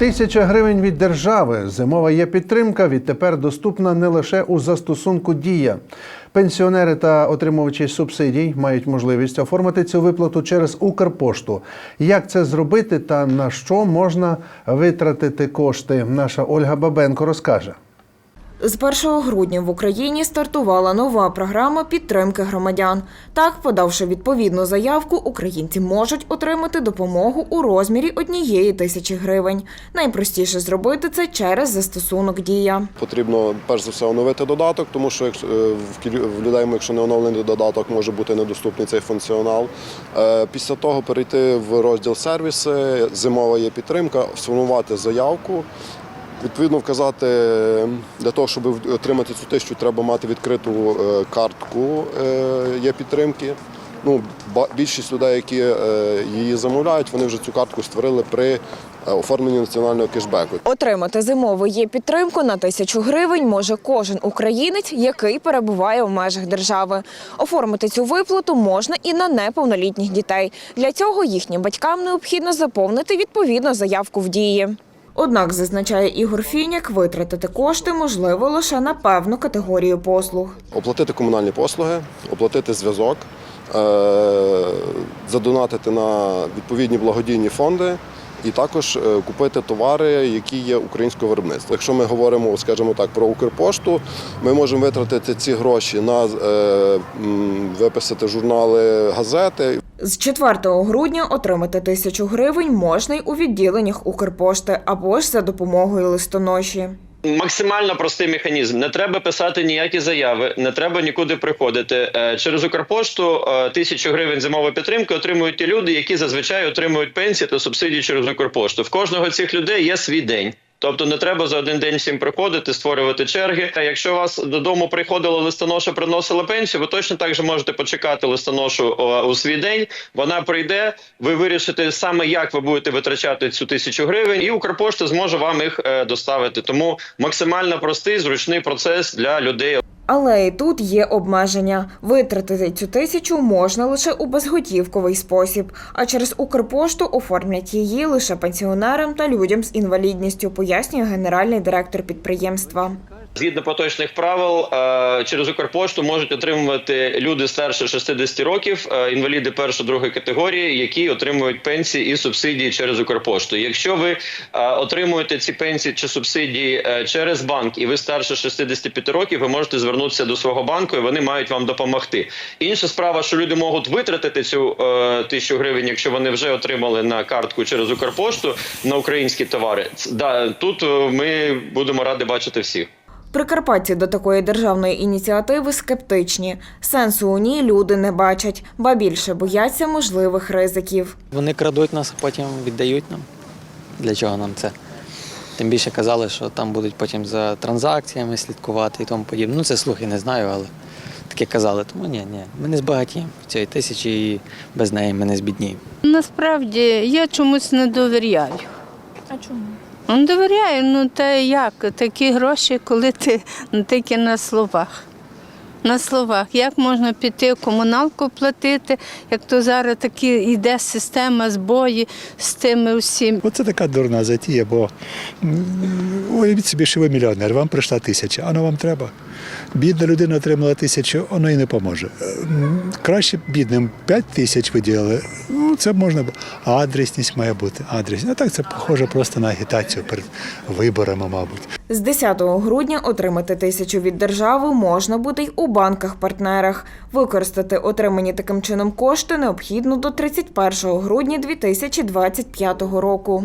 Тисяча гривень від держави. Зимова є підтримка. Відтепер доступна не лише у застосунку Дія. Пенсіонери та отримувачі субсидій мають можливість оформити цю виплату через Укрпошту. Як це зробити та на що можна витратити кошти? Наша Ольга Бабенко розкаже. З 1 грудня в Україні стартувала нова програма підтримки громадян. Так, подавши відповідну заявку, українці можуть отримати допомогу у розмірі однієї тисячі гривень. Найпростіше зробити це через застосунок Дія. Потрібно перш за все оновити додаток, тому що е, в людей, якщо не оновлений додаток, може бути недоступний цей функціонал. Е, Після того перейти в розділ сервіси, зимова є підтримка, сформувати заявку. Відповідно, вказати для того, щоб отримати цю тисячу, треба мати відкриту е, картку е, є підтримки. Ну, більшість людей, які е, її замовляють, вони вже цю картку створили при е, оформленні національного кешбеку. Отримати зимову є підтримку на тисячу гривень може кожен українець, який перебуває в межах держави. Оформити цю виплату можна і на неповнолітніх дітей. Для цього їхнім батькам необхідно заповнити відповідну заявку в дії. Однак, зазначає Ігор Фінік, витратити кошти можливо лише на певну категорію послуг. Оплатити комунальні послуги, оплатити зв'язок, е, задонатити на відповідні благодійні фонди і також е, купити товари, які є українського виробництва. Якщо ми говоримо, скажімо так, про Укрпошту, ми можемо витратити ці гроші на е, виписати журнали, газети. З 4 грудня отримати тисячу гривень можна й у відділеннях Укрпошти або ж за допомогою листоноші. Максимально простий механізм. Не треба писати ніякі заяви, не треба нікуди приходити. Е, Через Укрпошту е, тисячу гривень зимової підтримки отримують ті люди, які зазвичай отримують пенсії та субсидії через Укрпошту. В кожного цих людей є свій день. Тобто не треба за один день всім приходити, створювати черги. А якщо вас додому приходила листоноша, приносила пенсію, ви точно так же можете почекати листоношу у свій день. Вона прийде, ви вирішите саме, як ви будете витрачати цю тисячу гривень, і Укрпошта зможе вам їх е, доставити. Тому максимально простий, зручний процес для людей. Але і тут є обмеження. Витратити цю тисячу можна лише у безготівковий спосіб, а через Укрпошту оформлять її лише пенсіонерам та людям з інвалідністю, пояснює генеральний директор підприємства. Згідно поточних правил, е, через Укрпошту можуть отримувати люди старше 60 років, е, інваліди першої другої категорії, які отримують пенсії і субсидії через Укрпошту. Якщо ви е, отримуєте ці пенсії чи субсидії через банк, і ви старше 65 років, ви можете звернутися до свого банку, і вони мають вам допомогти. Інша справа, що люди можуть витратити цю тисячу гривень, якщо вони вже отримали на картку через Укрпошту на українські товари. Тут ми будемо раді бачити всіх. Прикарпатці до такої державної ініціативи скептичні. Сенсу у ній люди не бачать, ба більше бояться можливих ризиків. Вони крадуть нас, а потім віддають нам. Для чого нам це? Тим більше казали, що там будуть потім за транзакціями слідкувати і тому подібне. Ну, це слухи не знаю, але таке казали. Тому ні, ні, ми не збагатіємо цієї тисячі і без неї ми не збідніємо. Насправді я чомусь не довіряю. А чому? Ну, довіряю, ну та як? Такі гроші, коли ти ну, тільки на словах. На словах, як можна піти комуналку платити, як то зараз такі йде система збої з тими всім. Оце така дурна затія, бо уявіть собі, що ви мільйонер, вам прийшла тисяча, а вам треба. Бідна людина отримала тисячу, воно їй не поможе. Е, Краще бідним 5 тисяч виділили. Ну, це можна. А адресність має бути. Адресність. А так це похоже просто на агітацію перед виборами, мабуть. З 10 грудня отримати тисячу від держави можна буде й у банках-партнерах. Використати отримані таким чином кошти необхідно до 31 грудня 2025 року.